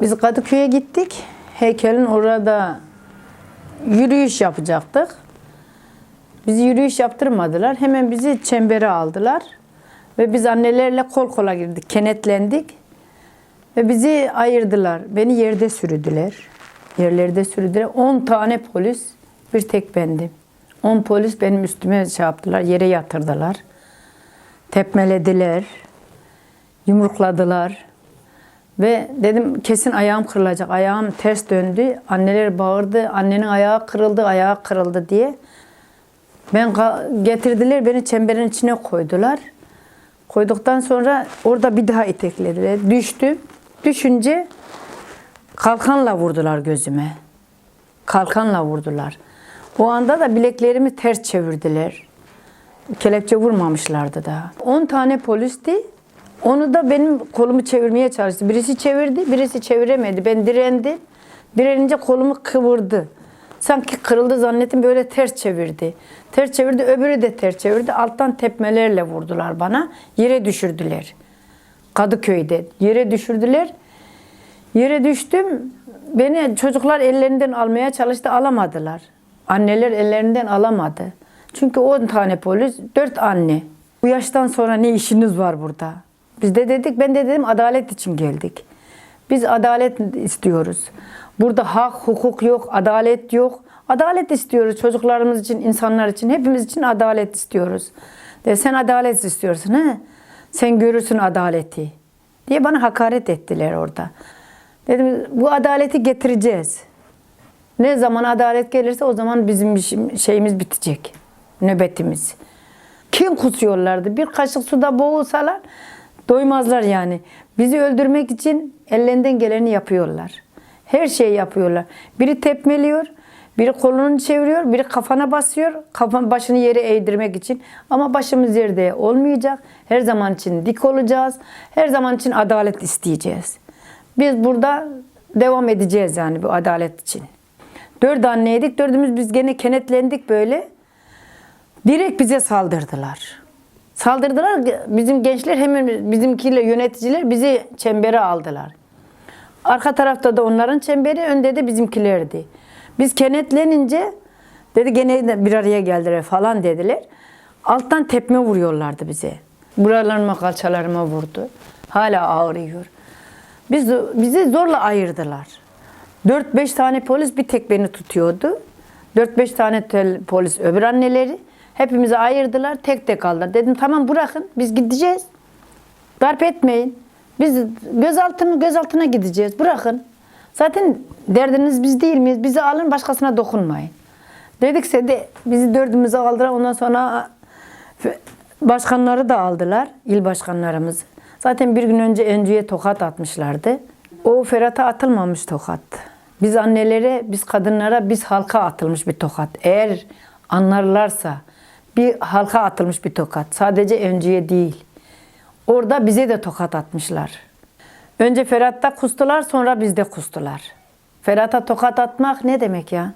Biz Kadıköy'e gittik. Heykelin orada yürüyüş yapacaktık. Bizi yürüyüş yaptırmadılar. Hemen bizi çembere aldılar. Ve biz annelerle kol kola girdik. Kenetlendik. Ve bizi ayırdılar. Beni yerde sürüdüler. Yerlerde sürüdüler. 10 tane polis, bir tek bendim. 10 polis benim üstüme şey yaptılar. Yere yatırdılar. Tepmelediler. Yumrukladılar. Ve dedim kesin ayağım kırılacak. Ayağım ters döndü. Anneler bağırdı. Annenin ayağı kırıldı, ayağı kırıldı diye. Ben getirdiler beni çemberin içine koydular. Koyduktan sonra orada bir daha iteklediler. Düştüm. Düşünce kalkanla vurdular gözüme. Kalkanla vurdular. O anda da bileklerimi ters çevirdiler. Kelepçe vurmamışlardı daha. 10 tane polisti. Onu da benim kolumu çevirmeye çalıştı. Birisi çevirdi, birisi çeviremedi. Ben direndim. Direnince kolumu kıvırdı. Sanki kırıldı zannettim böyle ters çevirdi. Ters çevirdi, öbürü de ters çevirdi. Alttan tepmelerle vurdular bana. Yere düşürdüler. Kadıköy'de yere düşürdüler. Yere düştüm. Beni çocuklar ellerinden almaya çalıştı, alamadılar. Anneler ellerinden alamadı. Çünkü 10 tane polis, 4 anne. Bu yaştan sonra ne işiniz var burada? Biz de dedik, ben de dedim adalet için geldik. Biz adalet istiyoruz. Burada hak, hukuk yok, adalet yok. Adalet istiyoruz çocuklarımız için, insanlar için, hepimiz için adalet istiyoruz. De sen adalet istiyorsun he? Sen görürsün adaleti. Diye bana hakaret ettiler orada. Dedim bu adaleti getireceğiz. Ne zaman adalet gelirse o zaman bizim şeyimiz bitecek. Nöbetimiz. Kim kusuyorlardı? Bir kaşık suda boğulsalar doymazlar yani. Bizi öldürmek için ellerinden geleni yapıyorlar. Her şeyi yapıyorlar. Biri tepmeliyor, biri kolunu çeviriyor, biri kafana basıyor, kafan başını yere eğdirmek için. Ama başımız yerde olmayacak. Her zaman için dik olacağız. Her zaman için adalet isteyeceğiz. Biz burada devam edeceğiz yani bu adalet için. Dört anneydik. Dördümüz biz gene kenetlendik böyle. Direkt bize saldırdılar. Saldırdılar. Bizim gençler hemen bizimkiyle yöneticiler bizi çembere aldılar. Arka tarafta da onların çemberi, önde de bizimkilerdi. Biz kenetlenince dedi gene bir araya geldiler falan dediler. Alttan tepme vuruyorlardı bize. Buralarıma, kalçalarıma vurdu. Hala ağrıyor. Biz, bizi zorla ayırdılar. 4-5 tane polis bir tek beni tutuyordu. 4-5 tane tel- polis öbür anneleri. Hepimizi ayırdılar. Tek tek aldılar. Dedim tamam bırakın biz gideceğiz. Darp etmeyin. Biz gözaltına gözaltına gideceğiz. Bırakın. Zaten derdiniz biz değil miyiz? Bizi alın başkasına dokunmayın. Dedikse de bizi dördümüzü aldılar. Ondan sonra başkanları da aldılar. il başkanlarımız. Zaten bir gün önce Öncü'ye tokat atmışlardı. O Ferhat'a atılmamış tokat. Biz annelere, biz kadınlara, biz halka atılmış bir tokat. Eğer anlarlarsa bir halka atılmış bir tokat. Sadece Öncü'ye değil. Orada bize de tokat atmışlar. Önce Ferhat'ta kustular sonra bizde kustular. Ferhat'a tokat atmak ne demek ya?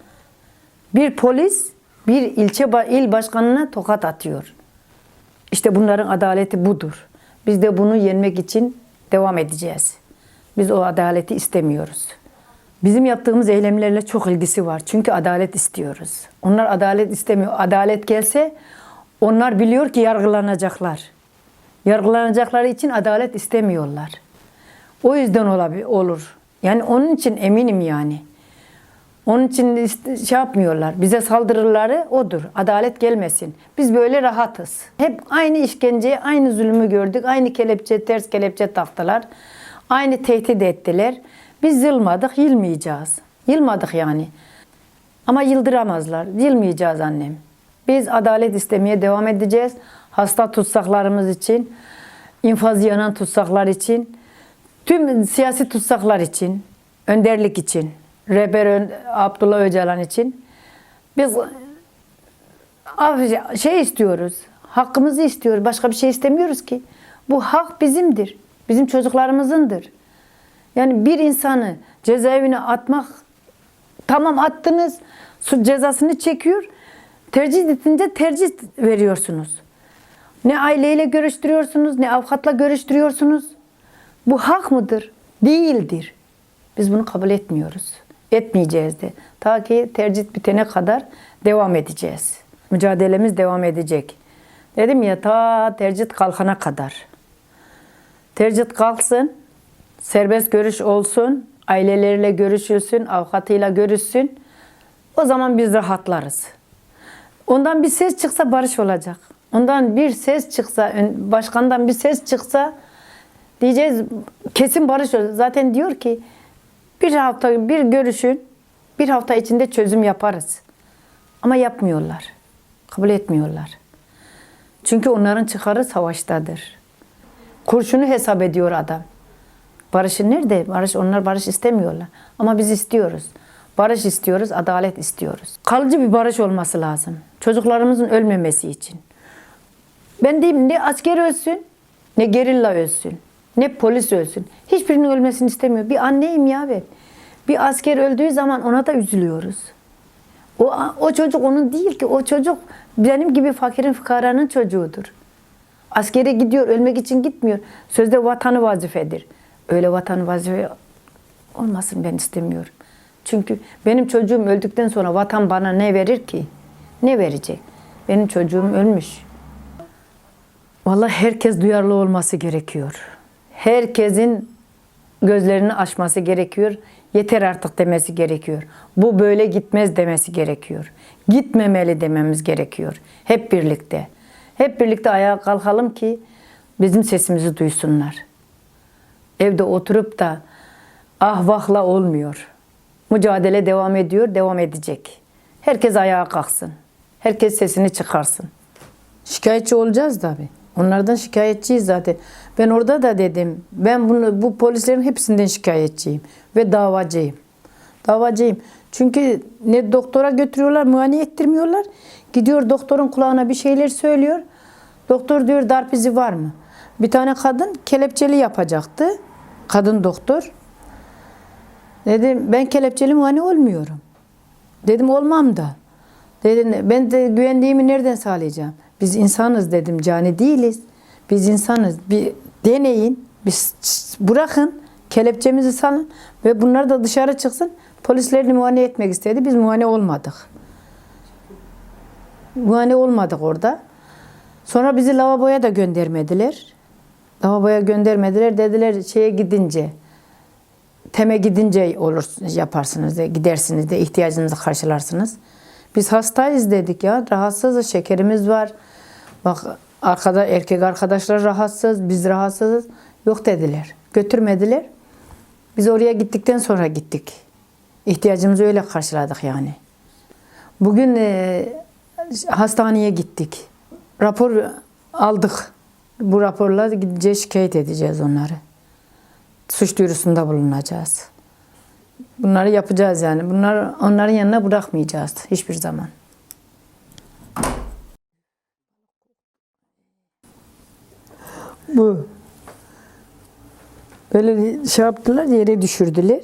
Bir polis bir ilçe il başkanına tokat atıyor. İşte bunların adaleti budur. Biz de bunu yenmek için devam edeceğiz. Biz o adaleti istemiyoruz. Bizim yaptığımız eylemlerle çok ilgisi var. Çünkü adalet istiyoruz. Onlar adalet istemiyor. Adalet gelse onlar biliyor ki yargılanacaklar. Yargılanacakları için adalet istemiyorlar. O yüzden olur. Yani onun için eminim yani. Onun için şey yapmıyorlar. Bize saldırıları odur. Adalet gelmesin. Biz böyle rahatız. Hep aynı işkenceyi, aynı zulmü gördük. Aynı kelepçe, ters kelepçe taktılar. Aynı tehdit ettiler. Biz yılmadık, yılmayacağız. Yılmadık yani. Ama yıldıramazlar. Yılmayacağız annem. Biz adalet istemeye devam edeceğiz. Hasta tutsaklarımız için, infaz yanan tutsaklar için, tüm siyasi tutsaklar için, önderlik için, rehber Ön- Abdullah Öcalan için biz şey istiyoruz. Hakkımızı istiyoruz. Başka bir şey istemiyoruz ki. Bu hak bizimdir. Bizim çocuklarımızındır. Yani bir insanı cezaevine atmak tamam attınız cezasını çekiyor. Tercih edince tercih veriyorsunuz. Ne aileyle görüştürüyorsunuz, ne avukatla görüştürüyorsunuz. Bu hak mıdır? Değildir. Biz bunu kabul etmiyoruz. Etmeyeceğiz de. Ta ki tercih bitene kadar devam edeceğiz. Mücadelemiz devam edecek. Dedim ya ta tercih kalkana kadar. Tercih kalksın, serbest görüş olsun, aileleriyle görüşülsün, avukatıyla görüşsün. O zaman biz rahatlarız. Ondan bir ses çıksa barış olacak. Ondan bir ses çıksa, başkandan bir ses çıksa diyeceğiz kesin barış olacak. Zaten diyor ki bir hafta bir görüşün, bir hafta içinde çözüm yaparız. Ama yapmıyorlar. Kabul etmiyorlar. Çünkü onların çıkarı savaştadır. Kurşunu hesap ediyor adam. Barışın nerede? Barış onlar barış istemiyorlar. Ama biz istiyoruz. Barış istiyoruz, adalet istiyoruz. Kalıcı bir barış olması lazım. Çocuklarımızın ölmemesi için. Ben diyeyim ne asker ölsün, ne gerilla ölsün, ne polis ölsün. Hiçbirinin ölmesini istemiyor. Bir anneyim ya ben. Bir asker öldüğü zaman ona da üzülüyoruz. O, o çocuk onun değil ki. O çocuk benim gibi fakirin fıkaranın çocuğudur. Askere gidiyor, ölmek için gitmiyor. Sözde vatanı vazifedir. Öyle vatanı vazife olmasın ben istemiyorum. Çünkü benim çocuğum öldükten sonra vatan bana ne verir ki? Ne verecek? Benim çocuğum ölmüş. Vallahi herkes duyarlı olması gerekiyor. Herkesin gözlerini açması gerekiyor. Yeter artık demesi gerekiyor. Bu böyle gitmez demesi gerekiyor. Gitmemeli dememiz gerekiyor. Hep birlikte. Hep birlikte ayağa kalkalım ki bizim sesimizi duysunlar. Evde oturup da ah vahla olmuyor. Mücadele devam ediyor, devam edecek. Herkes ayağa kalksın. Herkes sesini çıkarsın. Şikayetçi olacağız tabii. Onlardan şikayetçiyiz zaten. Ben orada da dedim. Ben bunu bu polislerin hepsinden şikayetçiyim ve davacıyım. Davacıyım. Çünkü ne doktora götürüyorlar, muayene ettirmiyorlar. Gidiyor doktorun kulağına bir şeyler söylüyor. Doktor diyor darp izi var mı? Bir tane kadın kelepçeli yapacaktı. Kadın doktor. Dedim ben kelepçeli muayene olmuyorum. Dedim olmam da. Dedim ben de güvenliğimi nereden sağlayacağım? Biz insanız dedim cani değiliz. Biz insanız. Bir deneyin. Biz bırakın kelepçemizi salın ve bunlar da dışarı çıksın. Polislerini muayene etmek istedi. Biz muayene olmadık. Muayene olmadık orada. Sonra bizi lavaboya da göndermediler. Lavaboya göndermediler. Dediler şeye gidince teme gidince olur yaparsınız de gidersiniz de ihtiyacınızı karşılarsınız. Biz hastayız dedik ya. Rahatsızız, şekerimiz var. Bak arkada erkek arkadaşlar rahatsız, biz rahatsızız. Yok dediler. Götürmediler. Biz oraya gittikten sonra gittik. İhtiyacımızı öyle karşıladık yani. Bugün e, hastaneye gittik. Rapor aldık. Bu raporla gideceğiz şikayet edeceğiz onları. Suç duyurusunda bulunacağız. Bunları yapacağız yani. Bunlar onların yanına bırakmayacağız hiçbir zaman. Bu. Böyle şey yaptılar, yere düşürdüler.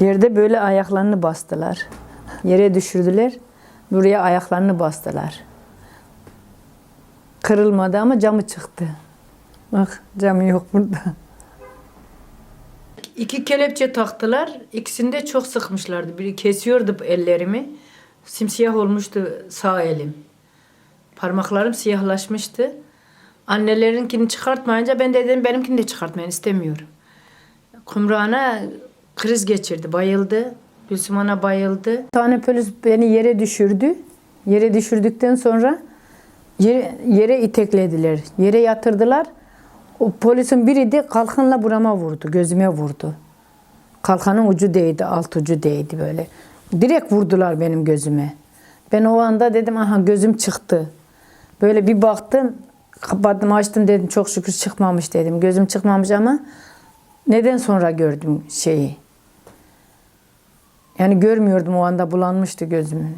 Yerde böyle ayaklarını bastılar. Yere düşürdüler. Buraya ayaklarını bastılar. Kırılmadı ama camı çıktı. Bak camı yok burada. İki kelepçe taktılar. İkisini de çok sıkmışlardı. Biri kesiyordu ellerimi. Simsiyah olmuştu sağ elim. Parmaklarım siyahlaşmıştı. Annelerinkini çıkartmayınca ben de dedim benimkini de çıkartmayın istemiyorum. Kumrana kriz geçirdi, bayıldı. Gülsüm Ana bayıldı. Bir tane polis beni yere düşürdü. Yere düşürdükten sonra yere, yere iteklediler. Yere yatırdılar. O polisin biri de kalkanla burama vurdu, gözüme vurdu. Kalkanın ucu değdi, alt ucu değdi böyle. Direkt vurdular benim gözüme. Ben o anda dedim aha gözüm çıktı. Böyle bir baktım, kapattım açtım dedim çok şükür çıkmamış dedim. Gözüm çıkmamış ama neden sonra gördüm şeyi. Yani görmüyordum o anda bulanmıştı gözümün.